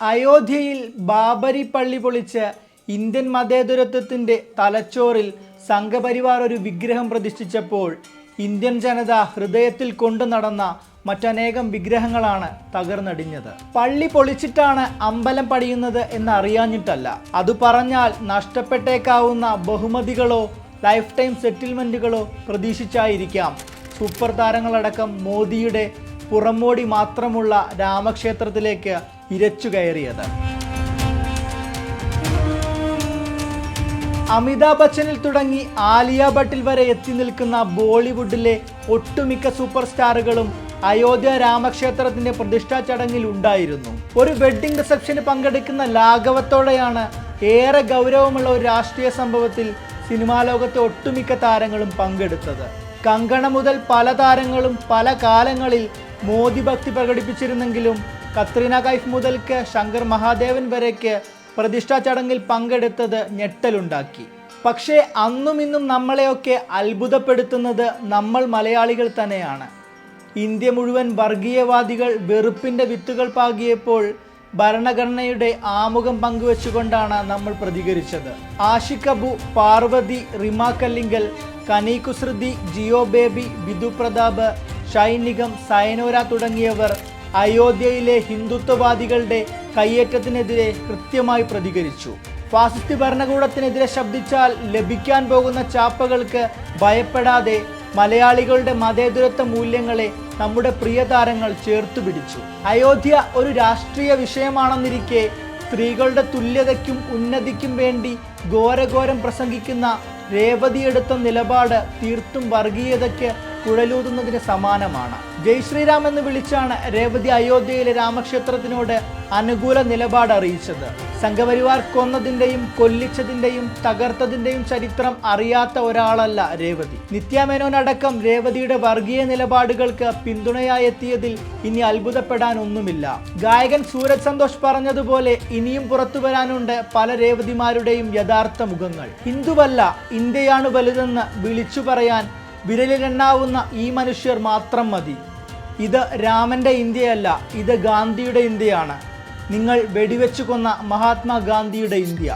അയോധ്യയിൽ ബാബരി പള്ളി പൊളിച്ച് ഇന്ത്യൻ മതേതരത്വത്തിന്റെ തലച്ചോറിൽ സംഘപരിവാർ ഒരു വിഗ്രഹം പ്രതിഷ്ഠിച്ചപ്പോൾ ഇന്ത്യൻ ജനത ഹൃദയത്തിൽ കൊണ്ടു നടന്ന മറ്റനേകം വിഗ്രഹങ്ങളാണ് തകർന്നടിഞ്ഞത്. പള്ളി പൊളിച്ചിട്ടാണ് അമ്പലം പടിയുന്നത് എന്ന് അറിയാഞ്ഞിട്ടല്ല അത് പറഞ്ഞാൽ നഷ്ടപ്പെട്ടേക്കാവുന്ന ബഹുമതികളോ ലൈഫ് ടൈം സെറ്റിൽമെന്റുകളോ പ്രതീക്ഷിച്ചായിരിക്കാം. സൂപ്പർ താരങ്ങളടക്കം മോദിയുടെ പുറമോടി മാത്രമുള്ള രാമക്ഷേത്രത്തിലേക്ക് ഇരച്ചു കയറിയത്. അമിതാഭ് ബച്ചനിൽ തുടങ്ങി ആലിയ ഭട്ടിൽ വരെ എത്തി നിൽക്കുന്ന ബോളിവുഡിലെ ഒട്ടുമിക്ക സൂപ്പർ സ്റ്റാറുകളും അയോധ്യ രാമക്ഷേത്രത്തിന്റെ പ്രതിഷ്ഠാ ചടങ്ങിൽ ഉണ്ടായിരുന്നു. ഒരു വെഡ്ഡിംഗ് റിസപ്ഷന് പങ്കെടുക്കുന്ന ലാഘവത്തോടെയാണ് ഏറെ ഗൗരവമുള്ള ഒരു രാഷ്ട്രീയ സംഭവത്തിൽ സിനിമാ ലോകത്തെ ഒട്ടുമിക്ക താരങ്ങളും പങ്കെടുത്തത്. കങ്കണ മുതൽ പല താരങ്ങളും പല കാലങ്ങളിൽ മോദി ഭക്തി പ്രകടിപ്പിച്ചിരുന്നെങ്കിലും കത്രീന കൈഫ് മുതൽക്ക് ശങ്കർ മഹാദേവൻ വരേക്ക് പ്രതിഷ്ഠാ ചടങ്ങിൽ പങ്കെടുത്തത് ഞെട്ടലുണ്ടാക്കി. പക്ഷേ അന്നും ഇന്നും നമ്മളെയൊക്കെ അത്ഭുതപ്പെടുത്തുന്നത് നമ്മൾ മലയാളികൾ തന്നെയാണ്. ഇന്ത്യ മുഴുവൻ വർഗീയവാദികൾ വെറുപ്പിന്റെ വിത്തുകൾ പാകിയപ്പോൾ ഭരണഘടനയുടെ ആമുഖം പങ്കുവെച്ചുകൊണ്ടാണ് നമ്മൾ പ്രതികരിച്ചത്. ആഷിഖ് പാർവതി റിമ കല്ലിങ്കൽ കനി കുസൃതി ജിയോ ബേബി ബിദു പ്രതാപ് ഷൈൻ നിഗം സയനോര തുടങ്ങിയവർ അയോധ്യയിലെ ഹിന്ദുത്വവാദികളുടെ കയ്യേറ്റത്തിനെതിരെ കൃത്യമായി പ്രതികരിച്ചു. ഫാസിസ്റ്റ് ഭരണകൂടത്തിനെതിരെ ശബ്ദിച്ചാൽ ലഭിക്കാൻ പോകുന്ന ചാപ്പകൾക്ക് ഭയപ്പെടാതെ മലയാളികളുടെ മതേതരത്വ മൂല്യങ്ങളെ നമ്മുടെ പ്രിയ താരങ്ങൾ ചേർത്തു പിടിച്ചു. അയോധ്യ ഒരു രാഷ്ട്രീയ വിഷയമാണെന്നിരിക്കെ സ്ത്രീകളുടെ തുല്യതയ്ക്കും ഉന്നതിക്കും വേണ്ടി ഘോരഘോരം പ്രസംഗിക്കുന്ന രേവതി എടുത്ത നിലപാട് തീർത്തും വർഗീയതയ്ക്ക് കുഴലൂതുന്നതിന് സമാനമാണ്. ജയ് ശ്രീരാം എന്ന് വിളിച്ചാണ് രേവതി അയോധ്യയിലെ രാമക്ഷേത്രത്തിനോട് അനുകൂല നിലപാട് അറിയിച്ചത്. സംഘപരിവാർ കൊന്നതിന്റെയും കൊല്ലിച്ചതിന്റെയും തകർത്തതിന്റെയും ചരിത്രം അറിയാത്ത ഒരാളല്ല രേവതി. നിത്യാമേനോൻ അടക്കം രേവതിയുടെ വർഗീയ നിലപാടുകൾക്ക് പിന്തുണയായി എത്തിയതിൽ ഇനി അത്ഭുതപ്പെടാനൊന്നുമില്ല. ഗായകൻ സൂരജ് സന്തോഷ് പറഞ്ഞതുപോലെ ഇനിയും പുറത്തു വരാനുണ്ട് പല രേവതിമാരുടെയും യഥാർത്ഥ മുഖങ്ങൾ. ഹിന്ദുവല്ല ഇന്ത്യയാണ് വലുതെന്ന് വിളിച്ചു പറയാൻ വിരലിലെണ്ണാവുന്ന ഈ മനുഷ്യർ മാത്രം മതി. ഇത് രാമന്റെ ഇന്ത്യയല്ല ഇത് ഗാന്ധിയുടെ ഇന്ത്യയാണ്. നിങ്ങൾ വെടിവെച്ചു കൊന്ന മഹാത്മാഗാന്ധിയുടെ ഇന്ത്യ.